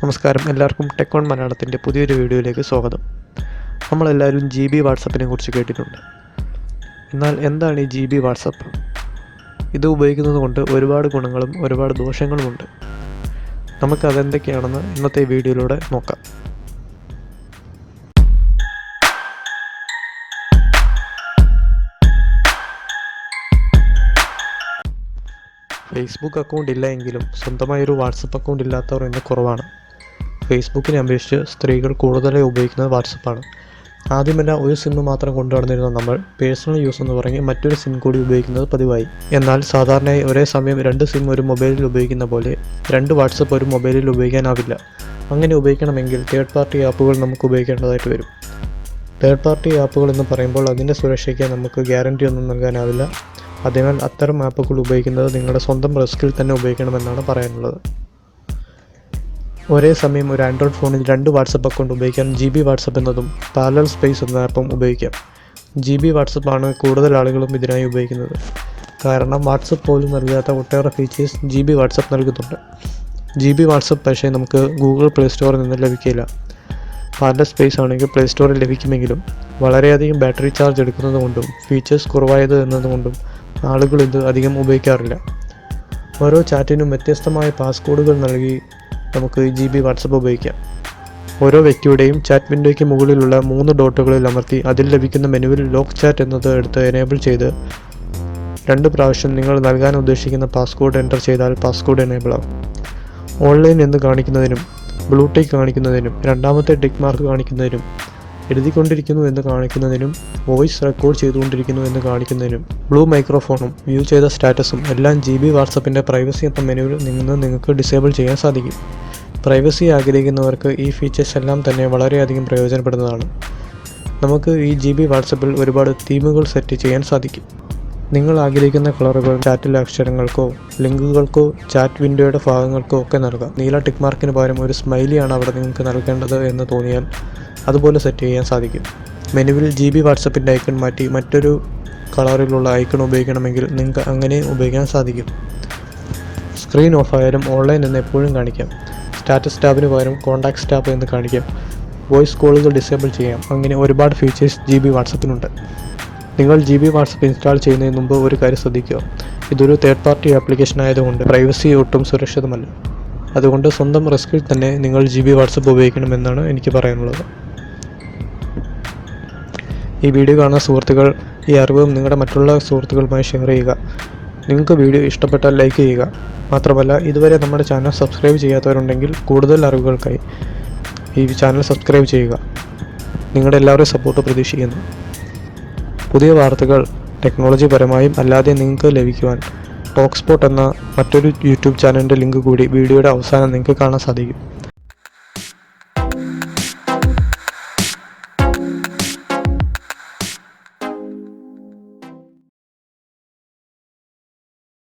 നമസ്കാരം. എല്ലാവർക്കും tech on മലയാളത്തിന്റെ പുതിയൊരു വീഡിയോയിലേക്ക് സ്വാഗതം. നമ്മളെല്ലാവരും ജി ബി വാട്സപ്പിനെ കുറിച്ച് കേട്ടിട്ടുണ്ട്. എന്നാൽ എന്താണ് ഈ ജി ബി വാട്സപ്പ്? ഇത് ഉപയോഗിക്കുന്നത് കൊണ്ട് ഒരുപാട് ഗുണങ്ങളും ഒരുപാട് ദോഷങ്ങളുമുണ്ട് നമുക്ക് അതെന്തൊക്കെയാണെന്ന് ഇന്നത്തെ വീഡിയോയിലൂടെ നോക്കാം. ഫേസ്ബുക്ക് അക്കൗണ്ട് ഇല്ല എങ്കിലും സ്വന്തമായൊരു വാട്സപ്പ് അക്കൗണ്ട് ഇല്ലാത്തവർ ഇന്ന് കുറവാണ്. ഫേസ്ബുക്കിനെ അപേക്ഷിച്ച് സ്ത്രീകൾ കൂടുതലായി ഉപയോഗിക്കുന്നത് വാട്സപ്പാണ്. ആദ്യമല്ല ഒരു സിം മാത്രം കൊണ്ടു നടന്നിരുന്ന നമ്മൾ പേഴ്സണൽ യൂസ് എന്ന് പറഞ്ഞ് മറ്റൊരു സിം കൂടി ഉപയോഗിക്കുന്നത് പതിവായി. എന്നാൽ സാധാരണയായി ഒരേ സമയം രണ്ട് സിം ഒരു മൊബൈലിൽ ഉപയോഗിക്കുന്ന പോലെ രണ്ട് വാട്സപ്പ് ഒരു മൊബൈലിൽ ഉപയോഗിക്കാനാവില്ല. അങ്ങനെ ഉപയോഗിക്കണമെങ്കിൽ തേർഡ് പാർട്ടി ആപ്പുകൾ നമുക്ക് ഉപയോഗിക്കേണ്ടതായിട്ട് വരും. തേർഡ് പാർട്ടി ആപ്പുകൾ എന്ന് പറയുമ്പോൾ അതിന്റെ സുരക്ഷയ്ക്ക് നമുക്ക് ഗ്യാരണ്ടി ഒന്നും നൽകാനാവില്ല. അതിനാൽ അത്തരം ആപ്പുകൾ ഉപയോഗിക്കുന്നത് നിങ്ങളുടെ സ്വന്തം റിസ്കിൽ തന്നെ ഉപയോഗിക്കണമെന്നാണ് പറയാനുള്ളത്. ഒരേ സമയം ഒരു ആൻഡ്രോയിഡ് ഫോണിൽ രണ്ട് വാട്സപ്പ് അക്കൗണ്ട് ഉപയോഗിക്കാൻ ജി ബി വാട്സപ്പ് എന്നതും പാരലൽ സ്പേസ് എന്ന ആപ്പും ഉപയോഗിക്കാം. ജി ബി വാട്സപ്പാണ് കൂടുതൽ ആളുകളും ഇതിനായി ഉപയോഗിക്കുന്നത്. കാരണം വാട്സപ്പ് പോലും നൽകാത്ത ഒട്ടേറെ ഫീച്ചേഴ്സ് ജി ബി വാട്സപ്പ് നൽകുന്നുണ്ട്. ജി ബി വാട്സപ്പ് പക്ഷേ നമുക്ക് ഗൂഗിൾ പ്ലേ സ്റ്റോറിൽ നിന്ന് ലഭിക്കില്ല. പാരലൽ സ്പേസ് ആണെങ്കിൽ പ്ലേ സ്റ്റോറിൽ ലഭിക്കുമെങ്കിലും വളരെയധികം ബാറ്ററി ചാർജ് എടുക്കുന്നതുകൊണ്ടും ഫീച്ചേഴ്സ് കുറവായത് എന്നതുകൊണ്ടും ആളുകൾ ഇത് അധികം ഉപയോഗിക്കാറില്ല. ഓരോ ചാറ്റിനും വ്യത്യസ്തമായ പാസ്കോഡുകൾ നൽകി നമുക്ക് ജി ബി വാട്സപ്പ് ഉപയോഗിക്കാം. ഓരോ വ്യക്തിയുടെയും ചാറ്റ് വിൻഡോയ്ക്ക് മുകളിലുള്ള മൂന്ന് ഡോട്ടുകളിൽ അമർത്തി അതിൽ ലഭിക്കുന്ന മെനുവിൽ ലോക്ക് ചാറ്റ് എന്നത് എടുത്ത് എനേബിൾ ചെയ്ത് രണ്ട് പ്രാവശ്യം നിങ്ങൾ നൽകാൻ ഉദ്ദേശിക്കുന്ന പാസ്കോഡ് എന്റർ ചെയ്താൽ പാസ്കോഡ് എനേബിൾ ആവും. ഓൺലൈൻ എന്ന് കാണിക്കുന്നതിനും ബ്ലൂ കാണിക്കുന്നതിനും രണ്ടാമത്തെ ടിക്ക് മാർക്ക് കാണിക്കുന്നതിനും എഴുതിക്കൊണ്ടിരിക്കുന്നു എന്ന് കാണിക്കുന്നതിനും വോയിസ് റെക്കോർഡ് ചെയ്തുകൊണ്ടിരിക്കുന്നു എന്ന് കാണിക്കുന്നതിനും ബ്ലൂ മൈക്രോഫോണും വ്യൂ ചെയ്ത സ്റ്റാറ്റസും എല്ലാം ജി ബി വാട്സപ്പിന്റെ പ്രൈവസി എന്ന മെനുവിൽ നിന്ന് നിങ്ങൾക്ക് ഡിസേബിൾ ചെയ്യാൻ സാധിക്കും. പ്രൈവസി ആഗ്രഹിക്കുന്നവർക്ക് ഈ ഫീച്ചേഴ്സ് എല്ലാം തന്നെ വളരെയധികം പ്രയോജനപ്പെടുന്നതാണ്. നമുക്ക് ഈ ജി ബി വാട്സപ്പിൽ ഒരുപാട് തീമുകൾ സെറ്റ് ചെയ്യാൻ സാധിക്കും. നിങ്ങൾ ആഗ്രഹിക്കുന്ന കളറുകൾ ചാറ്റിലെ അക്ഷരങ്ങൾക്കോ ലിങ്കുകൾക്കോ ചാറ്റ് വിൻഡോയുടെ ഭാഗങ്ങൾക്കോ ഒക്കെ നൽകാം. നീല ടിക്ക് മാർക്കിന് പകരം ഒരു സ്മൈലിയാണ് അവിടെ നിങ്ങൾക്ക് നൽകേണ്ടത് എന്ന് തോന്നിയാൽ അതുപോലെ സെറ്റ് ചെയ്യാൻ സാധിക്കും. മെനുവിൽ ജി ബി വാട്സപ്പിന്റെ ഐക്കൺ മാറ്റി മറ്റൊരു കളറിലുള്ള ഐക്കൺ ഉപയോഗിക്കണമെങ്കിൽ നിങ്ങൾക്ക് അങ്ങനെ ഉപയോഗിക്കാൻ സാധിക്കും. സ്ക്രീൻ ഓഫ് ആയാലും ഓൺലൈൻ എന്ന് എപ്പോഴും കാണിക്കാം. സ്റ്റാറ്റസ് ടാബിന് പകരം കോൺടാക്ട് ടാബ് എന്ന് കാണിക്കാം. വോയിസ് കോളുകൾ ഡിസേബിൾ ചെയ്യാം. അങ്ങനെ ഒരുപാട് ഫീച്ചേഴ്സ് ജി ബി വാട്സപ്പിനുണ്ട്. നിങ്ങൾ ജി ബി വാട്സപ്പ് ഇൻസ്റ്റാൾ ചെയ്യുന്നതിന് മുമ്പ് ഒരു കാര്യം ശ്രദ്ധിക്കുക. ഇതൊരു തേർഡ് പാർട്ടി ആപ്ലിക്കേഷൻ ആയതുകൊണ്ട് പ്രൈവസി ഒട്ടും സുരക്ഷിതമല്ല. അതുകൊണ്ട് സ്വന്തം റിസ്കിൽ തന്നെ നിങ്ങൾ ജി ബി വാട്സപ്പ് ഉപയോഗിക്കണമെന്നാണ് എനിക്ക് പറയാനുള്ളത്. ഈ വീഡിയോ കാണുന്ന സുഹൃത്തുക്കൾ ഈ അറിവ് നിങ്ങളുടെ മറ്റുള്ള സുഹൃത്തുക്കളുമായി ഷെയർ ചെയ്യുക. നിങ്ങൾക്ക് വീഡിയോ ഇഷ്ടപ്പെട്ടാൽ ലൈക്ക് ചെയ്യുക. മാത്രമല്ല ഇതുവരെ നമ്മുടെ ചാനൽ സബ്സ്ക്രൈബ് ചെയ്യാത്തവരുണ്ടെങ്കിൽ കൂടുതൽ അറിവുകൾക്കായി ഈ ചാനൽ സബ്സ്ക്രൈബ് ചെയ്യുക. നിങ്ങളുടെ എല്ലാവരുടെയും സപ്പോർട്ട് പ്രതീക്ഷിക്കുന്നു. പുതിയ വാർത്തകൾ ടെക്നോളജി പരമായും അല്ലാതെ നിങ്ങൾക്ക് ലഭിക്കുവാൻ ടോക്സ്പോട്ട് എന്ന മറ്റൊരു യൂട്യൂബ് ചാനലിന്റെ ലിങ്ക് കൂടി വീഡിയോയുടെ അവസാനം നിങ്ങൾക്ക് കാണാൻ സാധിക്കും.